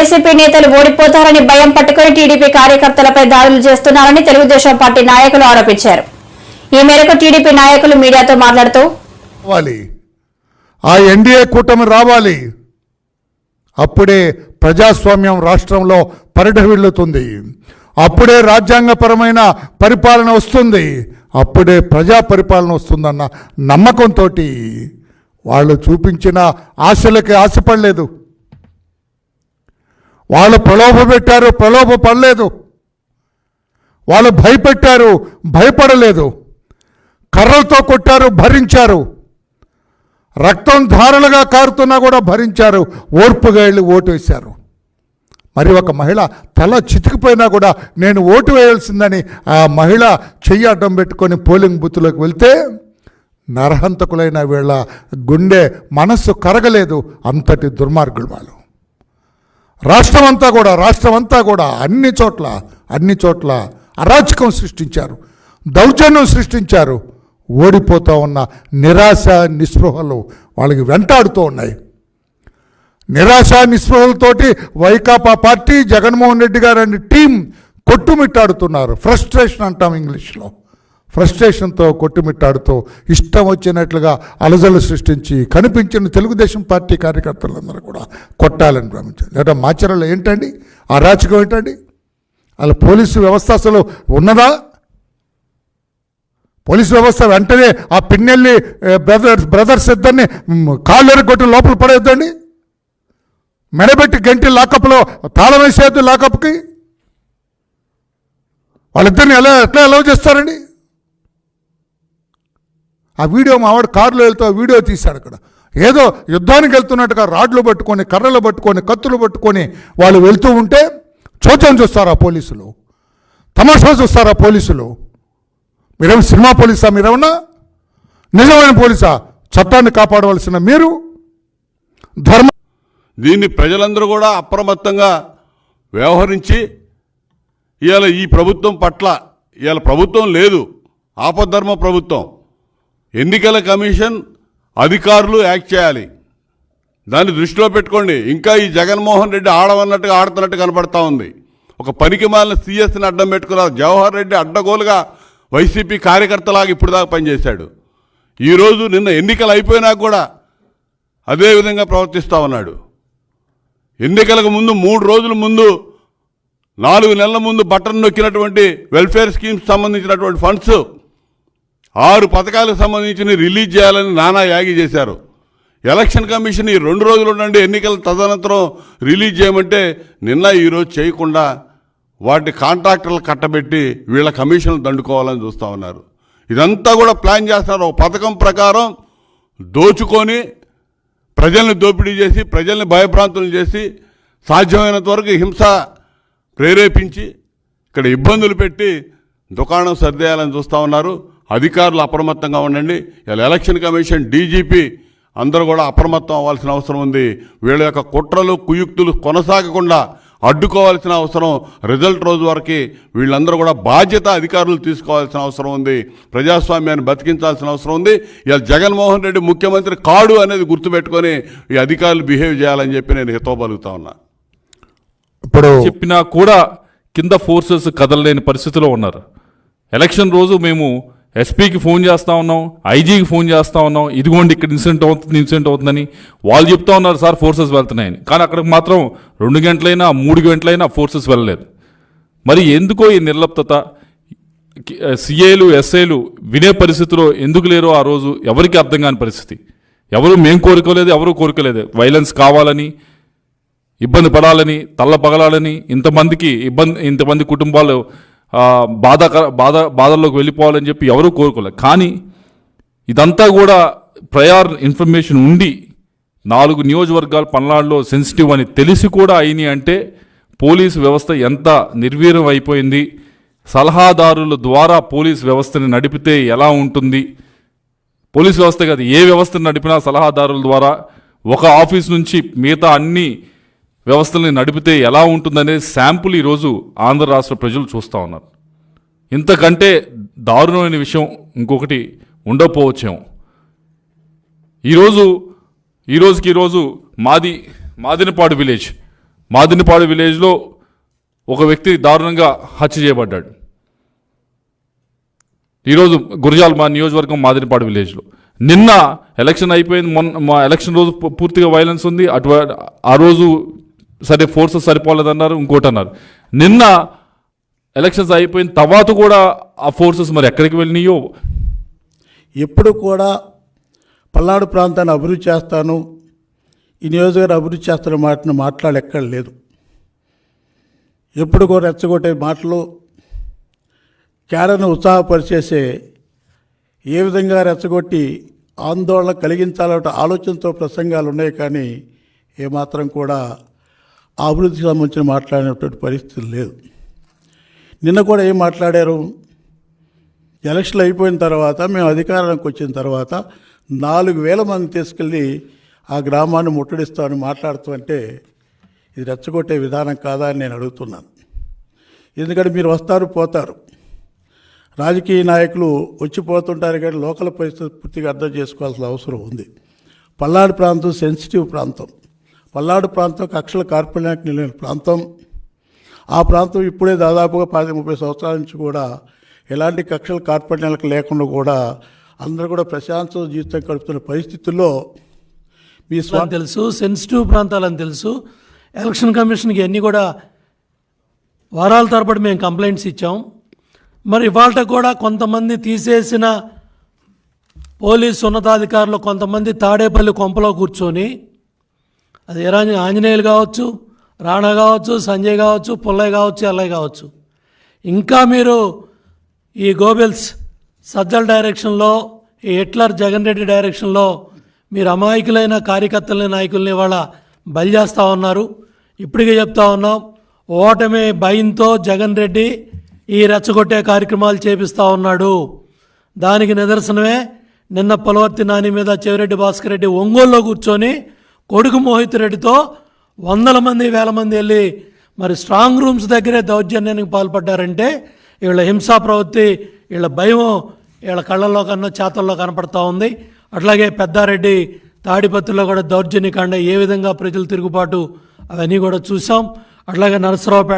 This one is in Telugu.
వైసీపీ నేతలు ఓడిపోతారని భయం పట్టుకుని టీడీపీ కార్యకర్తలపై దాడులు చేస్తున్నారని తెలుగుదేశం పార్టీ నాయకులు ఆరోపించారు. ఈ మేరకు టీడీపీ నాయకులు మీడియాతో మాట్లాడుతూ ఆ ఎన్డీఏ కూటమి రావాలి. అప్పుడే ప్రజాస్వామ్యం రాష్ట్రంలో పరిఢవిల్లుతుంది. అప్పుడే రాజ్యాంగపరమైన పరిపాలన వస్తుంది. అప్పుడే ప్రజా పరిపాలన వస్తుందన్న నమ్మకంతో వాళ్ళు చూపించిన ఆశలకి ఆశపడలేదు. వాళ్ళు ప్రలోభ పెట్టారు ప్రలోభ పడలేదు. వాళ్ళు భయపెట్టారు భయపడలేదు. కర్రలతో కొట్టారు భరించారు. రక్తం ధారలుగా కారుతున్నా కూడా భరించారు. ఓర్పుగా వెళ్ళి ఓటు వేశారు. మరి ఒక మహిళ తల చితికిపోయినా కూడా నేను ఓటు వేయాల్సిందని ఆ మహిళ చెయ్యి అడ్డం పెట్టుకొని పోలింగ్ బూత్లోకి వెళ్తే నరహంతకులైన వీళ్ళ గుండె మనస్సు కరగలేదు. అంతటి దుర్మార్గులు వాళ్ళు. రాష్ట్రం అంతా కూడా రాష్ట్రం అంతా కూడా అన్ని చోట్ల అన్ని చోట్ల అరాచకం సృష్టించారు. దౌర్జన్యం సృష్టించారు. ఓడిపోతూ ఉన్న నిరాశ నిస్పృహలు వాళ్ళకి వెంటాడుతూ ఉన్నాయి. నిరాశ నిస్పృహలతోటి వైకాపా పార్టీ జగన్మోహన్ రెడ్డి గారు అనే టీం కొట్టుమిట్టాడుతున్నారు. ఫ్రస్ట్రేషన్ అంటాం ఇంగ్లీష్లో. ఫ్రస్ట్రేషన్తో కొట్టుమిట్టాడుతూ ఇష్టం వచ్చినట్లుగా అలజలు సృష్టించి కనిపించిన తెలుగుదేశం పార్టీ కార్యకర్తలందరూ కూడా కొట్టాలని భ్రమించారు. లేదా మాచరలో ఏంటండి? అరాచకం ఏంటండి? అలా పోలీసు వ్యవస్థ అసలు ఉన్నదా? పోలీసు వ్యవస్థ వెంటనే ఆ పిన్నెల్ని బ్రదర్స్ బ్రదర్స్ ఇద్దరిని కాళ్ళు కొట్టి లోపల పడేద్దండి మెడబెట్టి గంటి లాకప్లో తాళం వేసేద్దు లాకప్కి? వాళ్ళిద్దరిని ఎలా ఎట్లా ఎలా చేస్తారండి? ఆ వీడియో మావాడు కారులో వెళ్తూ ఆ వీడియో తీశాడు అక్కడ. ఏదో యుద్ధానికి వెళ్తున్నట్టుగా రాడ్లు పట్టుకొని కర్రలు పట్టుకొని కత్తులు పట్టుకొని వాళ్ళు వెళ్తూ ఉంటే చోచం చూస్తారు ఆ పోలీసులు? తమాషా చూస్తారు ఆ పోలీసులు? మీరేమి సినిమా పోలీసా మీరేమన్నా? నిజమైన పోలీసా? చట్టాన్ని కాపాడవలసిన మీరు? ధర్మ దీన్ని ప్రజలందరూ కూడా అప్రమత్తంగా వ్యవహరించి ఇవాళ ఈ ప్రభుత్వం పట్ల ఇవాళ ప్రభుత్వం లేదు ఆపద్ధర్మ ప్రభుత్వం. ఎన్నికల కమిషన్ అధికారులు యాక్ట్ చేయాలి. దాన్ని దృష్టిలో పెట్టుకోండి. ఇంకా ఈ జగన్మోహన్ రెడ్డి ఆడవన్నట్టుగా ఆడుతున్నట్టు కనపడతా ఉంది. ఒక పనికి మాలిన సీఎస్ని అడ్డం పెట్టుకున్నారు జవహర్ రెడ్డి అడ్డగోలుగా వైసీపీ కార్యకర్తలాగా ఇప్పుడు దాకా పనిచేశాడు. ఈరోజు నిన్న ఎన్నికలు అయిపోయినా కూడా అదేవిధంగా ప్రవర్తిస్తూ ఉన్నాడు. ఎన్నికలకు ముందు మూడు రోజుల ముందు నాలుగు నెలల ముందు బటన్ నొక్కినటువంటి వెల్ఫేర్ స్కీమ్స్ సంబంధించినటువంటి ఫండ్స్ ఆరు పథకాలకు సంబంధించిన రిలీజ్ చేయాలని నానా యాగి చేశారు. ఎలక్షన్ కమిషన్ ఈ రెండు రోజులు ఉండండి ఎన్నికల తదనంతరం రిలీజ్ చేయమంటే నిన్న ఈరోజు చేయకుండా వాటి కాంట్రాక్టర్లు కట్టబెట్టి వీళ్ళ కమిషన్లు దండుకోవాలని చూస్తూ ఉన్నారు. ఇదంతా కూడా ప్లాన్ చేస్తున్నారు ఒక పథకం ప్రకారం దోచుకొని ప్రజల్ని దోపిడీ చేసి ప్రజల్ని భయభ్రాంతులు చేసి సాధ్యమైనంత వరకు హింస ప్రేరేపించి ఇక్కడ ఇబ్బందులు పెట్టి దుకాణం సర్దేయాలని చూస్తూ ఉన్నారు. అధికారులు అప్రమత్తంగా ఉండండి. ఇలా ఎలక్షన్ కమిషన్ డీజీపీ అందరూ కూడా అప్రమత్తం అవ్వాల్సిన అవసరం ఉంది. వీళ్ళ యొక్క కుట్రలు కుయుక్తులు కొనసాగకుండా అడ్డుకోవాల్సిన అవసరం రిజల్ట్ రోజు వరకు వీళ్ళందరూ కూడా బాధ్యత అధికారులు తీసుకోవాల్సిన అవసరం ఉంది. ప్రజాస్వామ్యాన్ని బతికించాల్సిన అవసరం ఉంది. ఇలా జగన్మోహన్ రెడ్డి ముఖ్యమంత్రి కాడు అనేది గుర్తుపెట్టుకొని ఈ అధికారులు బిహేవ్ చేయాలని చెప్పి నేను హితోపలుకుతా ఉన్నా. ఇప్పుడు చెప్పినా కూడా కింద ఫోర్సెస్ కదలలేని పరిస్థితిలో ఉన్నారు. ఎలక్షన్ రోజు మేము ఎస్పీకి ఫోన్ చేస్తా ఉన్నాం ఐజీకి ఫోన్ చేస్తా ఉన్నాం ఇదిగోండి ఇక్కడ ఇన్సిడెంట్ అవుతుంది ఇన్సిడెంట్ అవుతుందని వాళ్ళు చెప్తా ఉన్నారు సార్ ఫోర్సెస్ వెళ్తున్నాయని. కానీ అక్కడికి మాత్రం రెండు గంటలైనా మూడు గంటలైనా ఫోర్సెస్ వెళ్ళలేదు. మరి ఎందుకో ఈ నిర్లప్తత? సిఏలు ఎస్ఐలు వినే పరిస్థితిలో ఎందుకు లేరో ఆ రోజు ఎవరికి అర్థం కాని పరిస్థితి. ఎవరు మేం కోరుకోలేదు ఎవరు కోరుకోలేదు. వైలెన్స్ కావాలని ఇబ్బంది పడాలని తల్ల పగలాలని ఇంతమందికి ఇబ్బంది ఇంతమంది కుటుంబాలు బాధాకర బాధ బాధల్లోకి వెళ్ళిపోవాలని చెప్పి ఎవరూ కోరుకోలేదు కానీ ఇదంతా కూడా ప్రయార్ ఇన్ఫర్మేషన్ ఉండి నాలుగు నియోజకవర్గాలు పల్నాడులో సెన్సిటివ్ అని తెలిసి కూడా అయినాయి అంటే పోలీసు వ్యవస్థ ఎంత నిర్వీర్యం అయిపోయింది సలహాదారుల ద్వారా పోలీస్ వ్యవస్థని నడిపితే ఎలా ఉంటుంది పోలీస్ వ్యవస్థ కాదు ఏ వ్యవస్థను నడిపినా సలహాదారుల ద్వారా ఒక ఆఫీస్ నుంచి మిగతా అన్ని వ్యవస్థల్ని నడిపితే ఎలా ఉంటుందనే శాంపుల్ ఈరోజు ఆంధ్ర రాష్ట్ర ప్రజలు చూస్తూ ఉన్నారు. ఇంతకంటే దారుణమైన విషయం ఇంకొకటి ఉండకపోవచ్చేమో. ఈరోజు ఈరోజుకి ఈరోజు మాది మాదినపాడు విలేజ్. మాదినపాడు విలేజ్లో ఒక వ్యక్తి దారుణంగా హత్య చేయబడ్డాడు. ఈరోజు గురజాల్ మా నియోజకవర్గం మాదిరిపాడు విలేజ్లో. నిన్న ఎలక్షన్ అయిపోయింది మొన్న మా ఎలక్షన్ రోజు పూ- పూర్తిగా వైలెన్స్ ఉంది. అటు ఆ రోజు సరే ఫోర్సెస్ సరిపోలేదన్నారు ఇంకోటి అన్నారు నిన్న ఎలక్షన్స్ అయిపోయిన తర్వాత కూడా ఆ ఫోర్సెస్ మరి ఎక్కడికి వెళ్ళినాయో? ఎప్పుడు కూడా పల్నాడు ప్రాంతాన్ని అభివృద్ధి చేస్తాను ఈ నియోజకవర్గం అభివృద్ధి చేస్తున్న మాటను మాట్లాడి ఎక్కడ లేదు. ఎప్పుడు కూడా రెచ్చగొట్టే మాటలు కేడను ఉత్సాహపరిచేసే ఏ విధంగా రెచ్చగొట్టి ఆందోళన కలిగించాలంటే ఆలోచనతో ప్రసంగాలు ఉన్నాయి కానీ ఏమాత్రం కూడా అభివృద్ధికి సంబంధించిన మాట్లాడినటువంటి పరిస్థితి లేదు. నిన్న కూడా ఏం మాట్లాడారు? ఎలక్షన్లు అయిపోయిన తర్వాత మేము అధికారానికి వచ్చిన తర్వాత నాలుగు వేల మంది తీసుకెళ్ళి ఆ గ్రామాన్ని ముట్టడిస్తామని మాట్లాడుతుంటే ఇది రెచ్చగొట్టే విధానం కాదా అని నేను అడుగుతున్నాను. ఎందుకంటే మీరు వస్తారు పోతారు. రాజకీయ నాయకులు వచ్చిపోతుంటారు కానీ లోకల్ పరిస్థితి పూర్తిగా అర్థం చేసుకోవాల్సిన అవసరం ఉంది. పల్నాడు ప్రాంతం సెన్సిటివ్ ప్రాంతం. పల్నాడు ప్రాంతం కక్షల కార్పొరేట్ నిలైన ప్రాంతం. ఆ ప్రాంతం ఇప్పుడే దాదాపుగా పది ముప్పై సంవత్సరాల నుంచి కూడా ఎలాంటి కక్షల కార్పొరేట్ లేకుండా కూడా అందరూ కూడా ప్రశాంత జీవితం గడుపుతున్న పరిస్థితుల్లో మీ స్వా తెలుసు సెన్సిటివ్ ప్రాంతాలని తెలుసు. ఎలక్షన్ కమిషన్కి అన్నీ కూడా వారాల తరబడి మేము కంప్లైంట్స్ ఇచ్చాం. మరి ఇవాళ కూడా కొంతమంది తీసేసిన పోలీస్ ఉన్నతాధికారులు కొంతమంది తాడేపల్లి కొంపలో కూర్చొని అది ఏ ఆంజనేయులు కావచ్చు రాణా కావచ్చు సంజయ్ కావచ్చు పుల్లయ్య కావచ్చు ఎల్లయ్య కావచ్చు. ఇంకా మీరు ఈ గోబెల్స్ సజ్జల డైరెక్షన్లో ఈ హిట్లర్ జగన్ రెడ్డి డైరెక్షన్లో మీరు అమాయకులైన కార్యకర్తలని నాయకుల్ని వాళ్ళ బలి చేస్తూ ఉన్నారు. ఇప్పటికే చెప్తా ఉన్నాం ఓటమి భయంతో జగన్ రెడ్డి ఈ రెచ్చగొట్టే కార్యక్రమాలు చేపిస్తూ ఉన్నాడు. దానికి నిదర్శనమే నిన్న పొలవర్తి నాని మీద చెవిరెడ్డి భాస్కర్ రెడ్డి ఒంగోలులో కూర్చొని కొడుకు మోహిత్ రెడ్డితో వందల మంది వేల మంది వెళ్ళి మరి స్ట్రాంగ్ రూమ్స్ దగ్గరే దౌర్జన్యానికి పాల్పడ్డారంటే వీళ్ళ హింసా ప్రవృత్తి వీళ్ళ భయం వీళ్ళ కళ్ళల్లో కన్నా చేతల్లో కనపడతా ఉంది. అట్లాగే పెద్దారెడ్డి తాడిపత్రిలో కూడా దౌర్జన్యకాండ ఏ విధంగా ప్రజలు తిరుగుబాటు అవన్నీ కూడా చూసాం అట్లాగే నరసరావుపేట